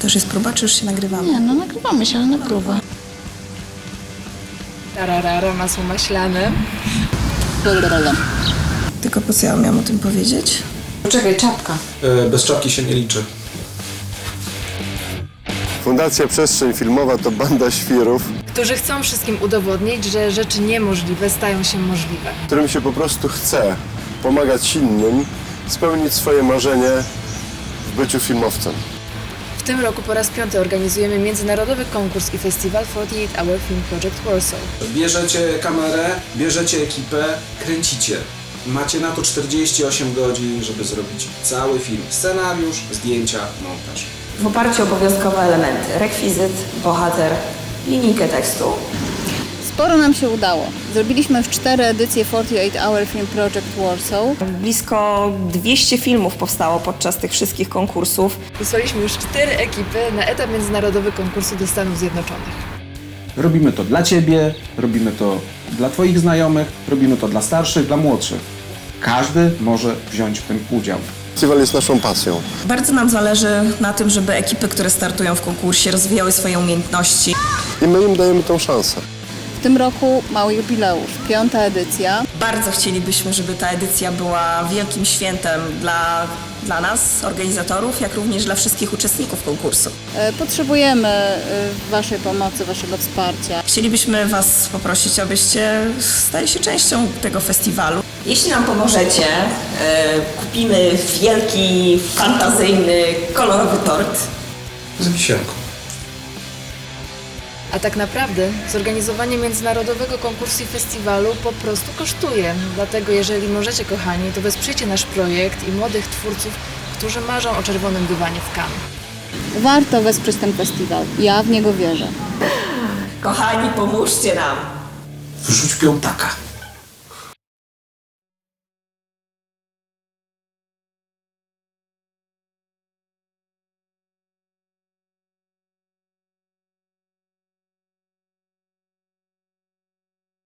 To już jest próba, czy już się nagrywamy? Nie, no nagrywamy się, ale na próbę. Tararara, masło maślane. Tylko po co ja miałam o tym powiedzieć? Poczekaj, czapka. E, Bez czapki się nie liczy. Fundacja Przestrzeń Filmowa to banda świrów, Którzy chcą wszystkim udowodnić, że rzeczy niemożliwe stają się możliwe. którym się po prostu chce pomagać innym, spełnić swoje marzenie w byciu filmowcem. W tym roku po raz piąty organizujemy międzynarodowy konkurs i festiwal 48 Hour Film Project Warsaw. Bierzecie kamerę, bierzecie ekipę, kręcicie. Macie na to 48 godzin, żeby zrobić cały film. Scenariusz, zdjęcia, montaż. W oparciu o obowiązkowe elementy. Rekwizyt, bohater, linijkę tekstu. Sporo nam się udało. Zrobiliśmy już cztery edycje 48 Hour Film Project Warsaw. Blisko 200 filmów powstało podczas tych wszystkich konkursów. Wysłaliśmy już cztery ekipy na etap międzynarodowy konkursu do Stanów Zjednoczonych. Robimy to dla Ciebie, robimy to dla Twoich znajomych, robimy to dla starszych, dla młodszych. Każdy może wziąć w tym udział. Festiwal jest naszą pasją. Bardzo nam zależy na tym, żeby ekipy, które startują w konkursie, rozwijały swoje umiejętności. I my im dajemy tą szansę. W tym roku mały jubileusz, piąta edycja. Bardzo chcielibyśmy, żeby ta edycja była wielkim świętem dla, dla nas, organizatorów, jak również dla wszystkich uczestników konkursu. E, Potrzebujemy e, Waszej pomocy, Waszego wsparcia. Chcielibyśmy Was poprosić, abyście stali się częścią tego festiwalu. Jeśli nam pomożecie, e, kupimy wielki, fantazyjny, kolorowy tort. Z wisienką. A tak naprawdę zorganizowanie międzynarodowego konkursu i festiwalu po prostu kosztuje. Dlatego jeżeli możecie, kochani, to wesprzyjcie nasz projekt i młodych twórców, którzy marzą o czerwonym dywanie w Cannes. Warto wesprzeć ten festiwal. Ja w niego wierzę. Kochani, pomóżcie nam! Wrzuć piątaka.